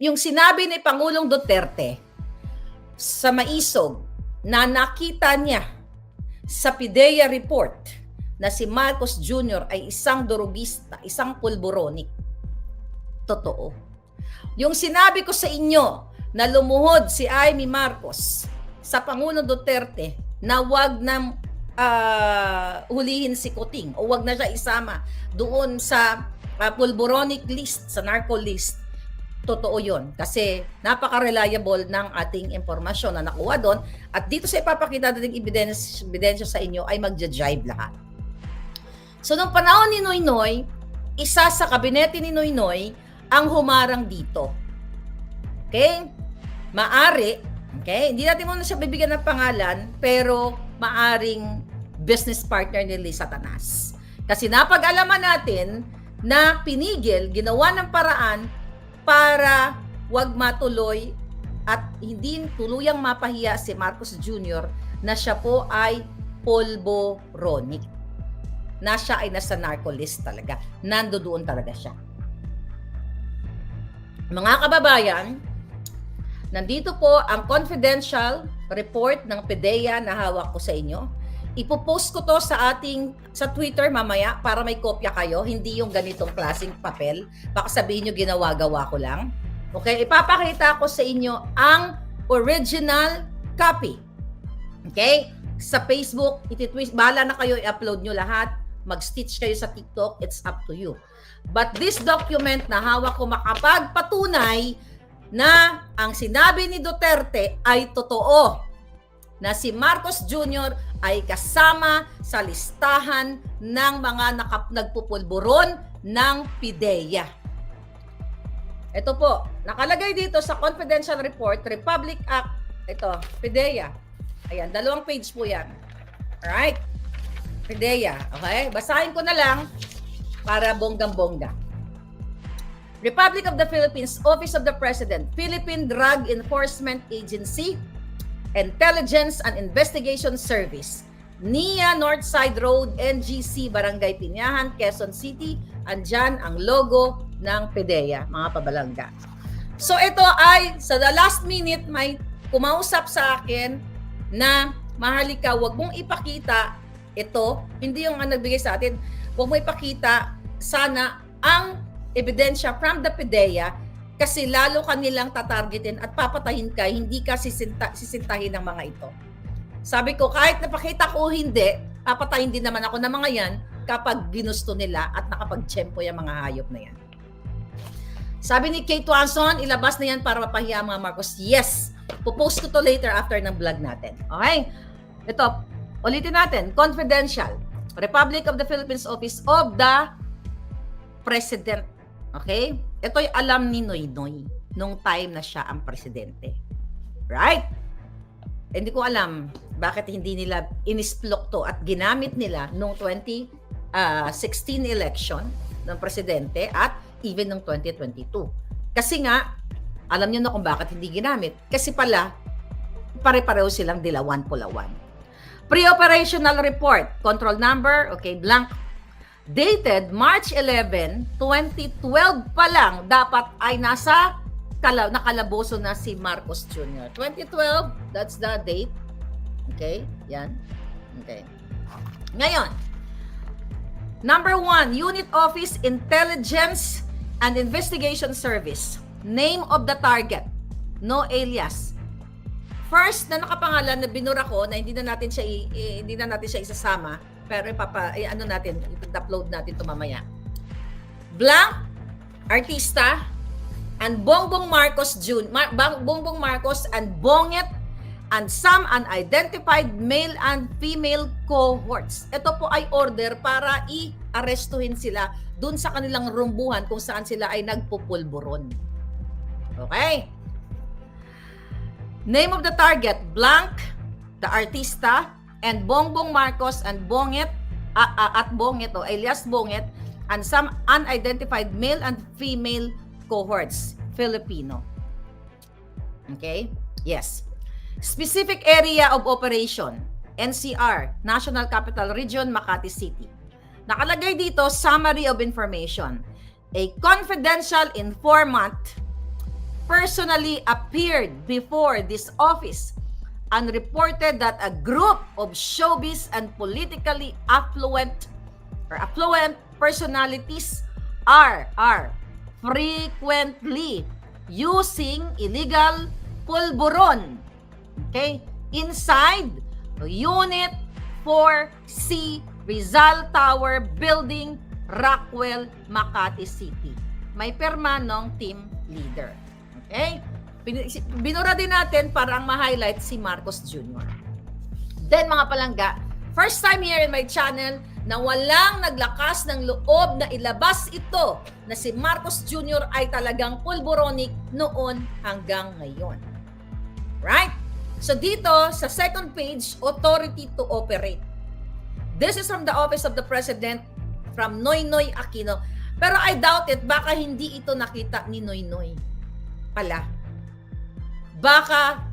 yung sinabi ni Pangulong Duterte sa maisog na nakita niya sa PIDEA report na si Marcos Jr. ay isang durugista, isang pulboronic. Totoo. Yung sinabi ko sa inyo na lumuhod si Amy Marcos sa Pangulong Duterte na wag na ah, hulihin si Kuting o wag na siya isama doon sa ah, pulboronic list, sa narco list, totoo yon kasi napaka-reliable ng ating impormasyon na nakuha doon at dito sa ipapakita nating ebidensya, ebidensya sa inyo ay magja-jive lahat. So nung panahon ni Noy Noy, isa sa kabinete ni Noy Noy ang humarang dito. Okay? Maari, okay? Hindi natin muna siya bibigyan ng pangalan, pero maaring business partner ni Lee Satanas. Kasi napag-alaman natin na pinigil, ginawa ng paraan para wag matuloy at hindi tuluyang mapahiya si Marcos Jr. na siya po ay polboronic. Na siya ay nasa narco list talaga. Nando doon talaga siya. Mga kababayan, nandito po ang confidential report ng PDEA na hawak ko sa inyo. Ipopost ko to sa ating sa Twitter mamaya para may kopya kayo, hindi yung ganitong klaseng papel. Baka sabihin nyo ginawa-gawa ko lang. Okay, ipapakita ko sa inyo ang original copy. Okay? Sa Facebook, ititwist, bahala na kayo i-upload nyo lahat. Mag-stitch kayo sa TikTok, it's up to you. But this document na hawak ko makapagpatunay na ang sinabi ni Duterte ay totoo na si Marcos Jr. ay kasama sa listahan ng mga nakap nagpupulburon ng PIDEA. Ito po, nakalagay dito sa confidential report, Republic Act, ito, PIDEA. Ayan, dalawang page po yan. Alright? PIDEA, okay? Basahin ko na lang para bonggang-bongga. Republic of the Philippines, Office of the President, Philippine Drug Enforcement Agency, Intelligence and Investigation Service, NIA Northside Road, NGC, Barangay Pinyahan, Quezon City. Andyan ang logo ng PDEA, mga pabalangga. So ito ay, sa the last minute, may kumausap sa akin na mahalika, wag mong ipakita ito, hindi yung ang nagbigay sa atin, wag mo ipakita sana ang ebidensya from the PDEA kasi lalo kanilang tatargetin at papatahin ka, hindi ka sisinta, sisintahin ng mga ito. Sabi ko, kahit napakita ko hindi, papatayin din naman ako ng mga yan kapag ginusto nila at nakapag-tsempo yung mga hayop na yan. Sabi ni Kate Watson, ilabas na yan para mapahiya mga Marcos. Yes! Pupost ko to later after ng vlog natin. Okay? Ito, ulitin natin. Confidential. Republic of the Philippines Office of the President. Okay? Ito'y alam ni Noy Noy nung time na siya ang presidente. Right? Hindi ko alam bakit hindi nila inisplok to at ginamit nila nung 2016 election ng presidente at even ng 2022. Kasi nga, alam niyo na kung bakit hindi ginamit. Kasi pala, pare-pareho silang dilawan pulawan. Pre-operational report, control number, okay, blank dated March 11, 2012 pa lang dapat ay nasa kala, nakalaboso na si Marcos Jr. 2012, that's the date. Okay? Yan. Okay. Ngayon, number one, Unit Office Intelligence and Investigation Service. Name of the target. No alias. First na nakapangalan na binura ko na hindi na natin siya hindi na natin siya isasama pero ipapa eh, ano natin i-upload natin to mamaya. Blank artista and Bongbong Marcos Jun Mar- Bongbong Marcos and Bonget and some unidentified male and female cohorts. Ito po ay order para i-arestuhin sila dun sa kanilang rumbuhan kung saan sila ay nagpupulburon. Okay? Name of the target, blank, the artista, and Bongbong Marcos and Bonget, a- a- at Bonget o alias Bonget, and some unidentified male and female cohorts, Filipino. Okay? Yes. Specific area of operation, NCR, National Capital Region, Makati City. Nakalagay dito, summary of information. A confidential informant personally appeared before this office and reported that a group of showbiz and politically affluent or affluent personalities are are frequently using illegal pulburon okay inside unit 4C Rizal Tower Building Rockwell Makati City. May perma ng team leader okay binura din natin para ang ma-highlight si Marcos Jr. Then mga palangga, first time here in my channel na walang naglakas ng loob na ilabas ito na si Marcos Jr. ay talagang pulboronic noon hanggang ngayon. Right? So dito, sa second page, authority to operate. This is from the Office of the President from Noynoy Aquino. Pero I doubt it, baka hindi ito nakita ni Noynoy pala. Baka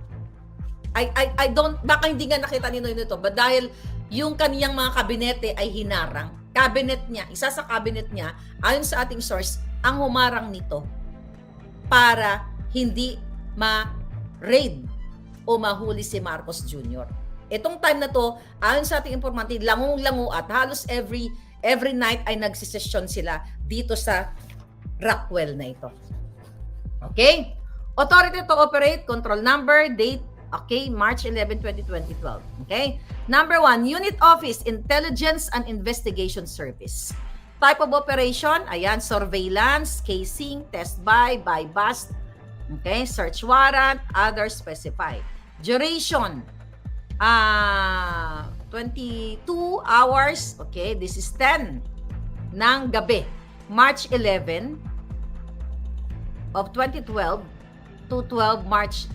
I, I, I don't, baka hindi nga nakita ni Noy nito, but dahil yung kaniyang mga kabinete ay hinarang, cabinet niya, isa sa cabinet niya, ayon sa ating source, ang humarang nito para hindi ma-raid o mahuli si Marcos Jr. Itong time na to, ayon sa ating informante, langong-lango at halos every every night ay nagsisesyon sila dito sa Rockwell na ito. Okay? Authority to operate, control number, date, okay, March 11, 2012. Okay? Number one, Unit Office, Intelligence and Investigation Service. Type of operation, ayan, surveillance, casing, test buy, buy bust, okay, search warrant, others specified. Duration, ah 22 hours, okay, this is 10 ng gabi, March 11 of 2012 to 12 March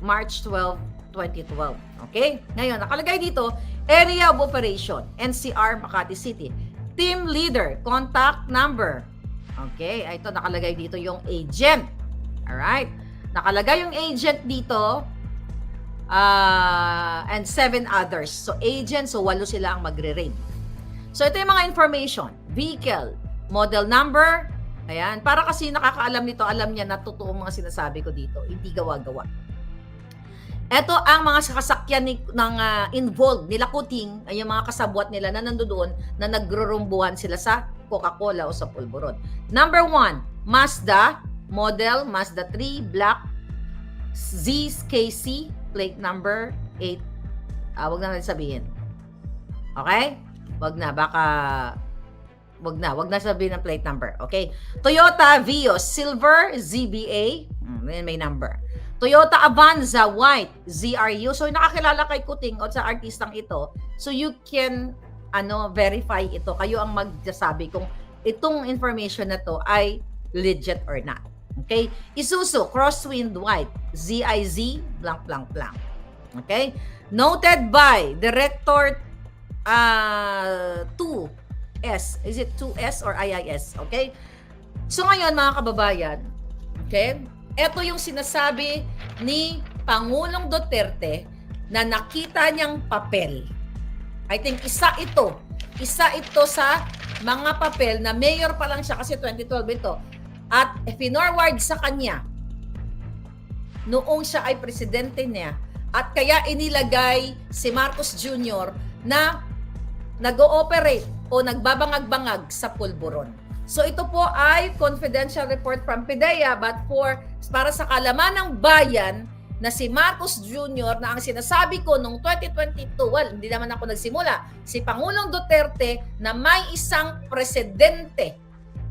March 12, 2012. Okay? Ngayon, nakalagay dito, Area of Operation, NCR Makati City. Team Leader, Contact Number. Okay, ito nakalagay dito yung agent. Alright? Nakalagay yung agent dito uh, and seven others. So, agent, so walo sila ang magre-raid. So, ito yung mga information. Vehicle, model number, Ayan. Para kasi nakakaalam nito, alam niya na totoo mga sinasabi ko dito. Hindi gawa-gawa. Ito ang mga kasakyan ni, ng uh, involved nila Kuting, ay yung mga kasabwat nila na nandoon na nagrurumbuhan sila sa Coca-Cola o sa Pulburon. Number one, Mazda, model Mazda 3, black, ZKC, plate number 8. Ah, wag na natin sabihin. Okay? Wag na, baka wag na, wag na sabihin ng plate number. Okay? Toyota Vios Silver ZBA, mm, may number. Toyota Avanza White ZRU. So nakakilala kay Kuting o sa artistang ito. So you can ano verify ito. Kayo ang magsasabi kung itong information na to ay legit or not. Okay? Isuzu Crosswind White ZIZ blank blank blank. Okay? Noted by Director uh, 2 S. Is it 2S or IIS? Okay? So ngayon mga kababayan, okay? Ito yung sinasabi ni Pangulong Duterte na nakita niyang papel. I think isa ito. Isa ito sa mga papel na mayor pa lang siya kasi 2012 ito. At finorward sa kanya noong siya ay presidente niya at kaya inilagay si Marcos Jr. na nag-ooperate o nagbabangag-bangag sa pulburon. So ito po ay confidential report from PIDEA but for para sa kalaman ng bayan na si Marcos Jr. na ang sinasabi ko noong 2022, well, hindi naman ako nagsimula, si Pangulong Duterte na may isang presidente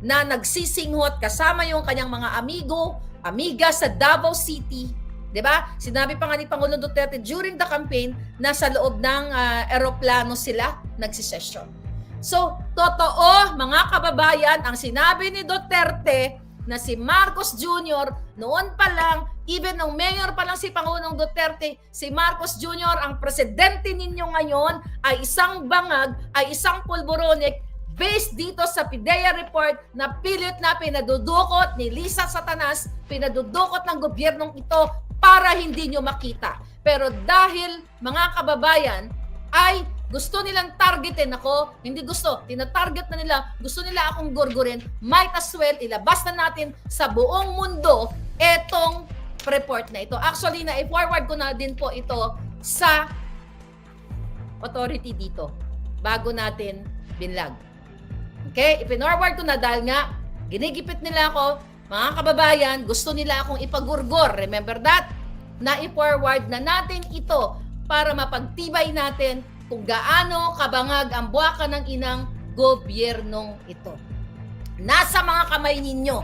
na nagsisinghot kasama yung kanyang mga amigo, amiga sa Davao City, 'di ba? Sinabi pa nga ni Pangulong Duterte during the campaign na sa loob ng uh, eroplano sila nagsisesyon. So, totoo mga kababayan, ang sinabi ni Duterte na si Marcos Jr. noon pa lang, even nung mayor pa lang si Pangulong Duterte, si Marcos Jr. ang presidente ninyo ngayon ay isang bangag, ay isang pulboronic based dito sa PIDEA report na pilit na pinadudukot ni Lisa Satanas, pinadudukot ng gobyernong ito para hindi nyo makita. Pero dahil mga kababayan ay gusto nilang targetin ako, hindi gusto, tinatarget na nila, gusto nila akong gurgurin, might as well ilabas na natin sa buong mundo etong report na ito. Actually, na-forward ko na din po ito sa authority dito bago natin binlag. Okay? Ipinorward ko na dahil nga ginigipit nila ako, mga kababayan, gusto nila akong ipagurgor. Remember that? Na i-forward na natin ito para mapagtibay natin kung gaano kabangag ang buwaka ng inang gobyernong ito. Nasa mga kamay ninyo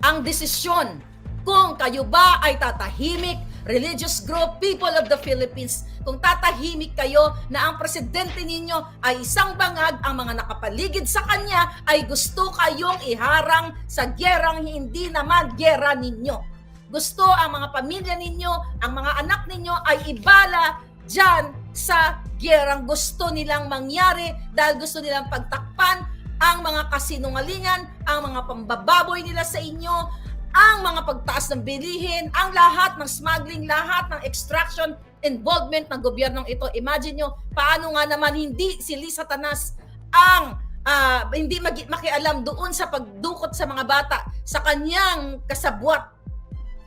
ang desisyon kung kayo ba ay tatahimik, religious group, people of the Philippines, kung tatahimik kayo na ang presidente ninyo ay isang bangag, ang mga nakapaligid sa kanya ay gusto kayong iharang sa gerang hindi naman gera ninyo. Gusto ang mga pamilya ninyo, ang mga anak ninyo ay ibala dyan sa gerang gusto nilang mangyari dahil gusto nilang pagtakpan ang mga kasinungalingan, ang mga pambababoy nila sa inyo, ang mga pagtaas ng bilihin, ang lahat ng smuggling, lahat ng extraction, involvement ng gobyernong ito. Imagine nyo, paano nga naman hindi si Lisa Tanas ang ah, hindi magi- makialam doon sa pagdukot sa mga bata sa kanyang kasabwat.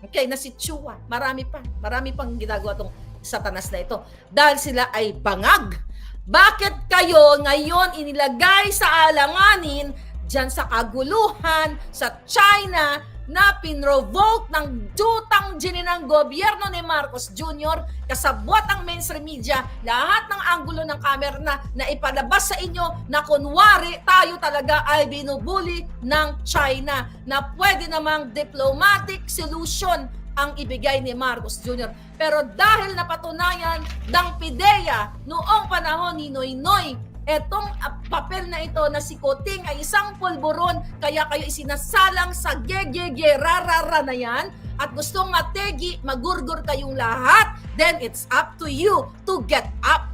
Okay, na si Chua. Marami pa. Marami pang ginagawa tong satanas na ito. Dahil sila ay bangag. Bakit kayo ngayon inilagay sa alanganin dyan sa kaguluhan, sa China, na pinrovoke ng dutang ng gobyerno ni Marcos Jr. kasabwat ang mainstream media, lahat ng anggulo ng camera na, na ipalabas sa inyo na kunwari tayo talaga ay binubuli ng China na pwede namang diplomatic solution ang ibigay ni Marcos Jr. Pero dahil napatunayan ng PIDEA noong panahon ni Noy Noy etong ah, papel na ito na si Koting ay isang pulburon kaya kayo isinasalang sa gegege rarara na yan at gustong mategi, magurgur kayong lahat, then it's up to you to get up.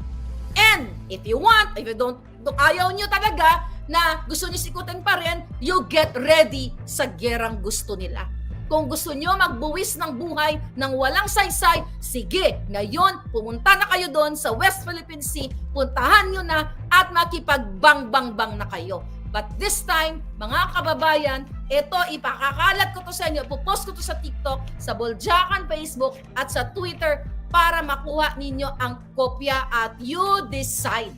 And if you want, if you don't, ayaw nyo talaga na gusto nyo sikutin pa rin, you get ready sa gerang gusto nila. Kung gusto nyo magbuwis ng buhay ng walang saysay, sige, ngayon pumunta na kayo doon sa West Philippine Sea, puntahan nyo na at makipagbang-bang-bang na kayo. But this time, mga kababayan, ito ipakakalat ko to sa inyo, pupost ko to sa TikTok, sa Boljakan Facebook at sa Twitter para makuha ninyo ang kopya at you decide.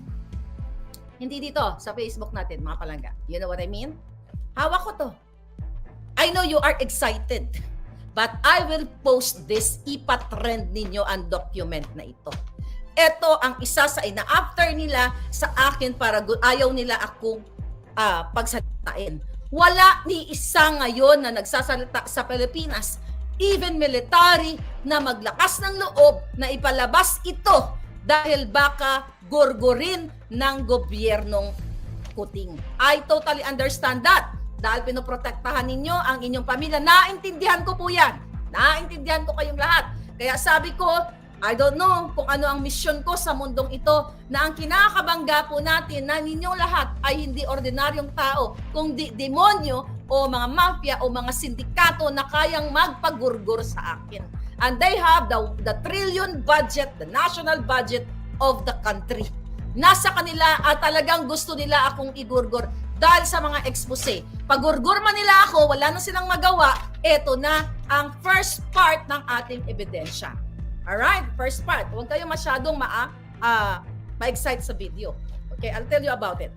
Hindi dito sa Facebook natin, mga palangga. You know what I mean? Hawak ko to. I know you are excited. But I will post this, ipatrend ninyo ang document na ito. Ito ang isa sa ina-after nila sa akin para ayaw nila akong ah, pagsalitain. Wala ni isa ngayon na nagsasalita sa Pilipinas, even military, na maglakas ng loob na ipalabas ito dahil baka gurgurin ng gobyernong kuting. I totally understand that. Dahil pinoprotektahan ninyo ang inyong pamilya. Naintindihan ko po yan. Naintindihan ko kayong lahat. Kaya sabi ko, I don't know kung ano ang misyon ko sa mundong ito na ang kinakabangga po natin na ninyong lahat ay hindi ordinaryong tao, kundi demonyo o mga mafia o mga sindikato na kayang magpagurgur sa akin. And they have the, the trillion budget, the national budget of the country. Nasa kanila at talagang gusto nila akong igurgur dahil sa mga expose. Pagurgur man nila ako, wala na silang magawa, eto na ang first part ng ating ebidensya. Alright, first part. Huwag kayo masyadong ma, ah, ma-excite sa video. Okay, I'll tell you about it.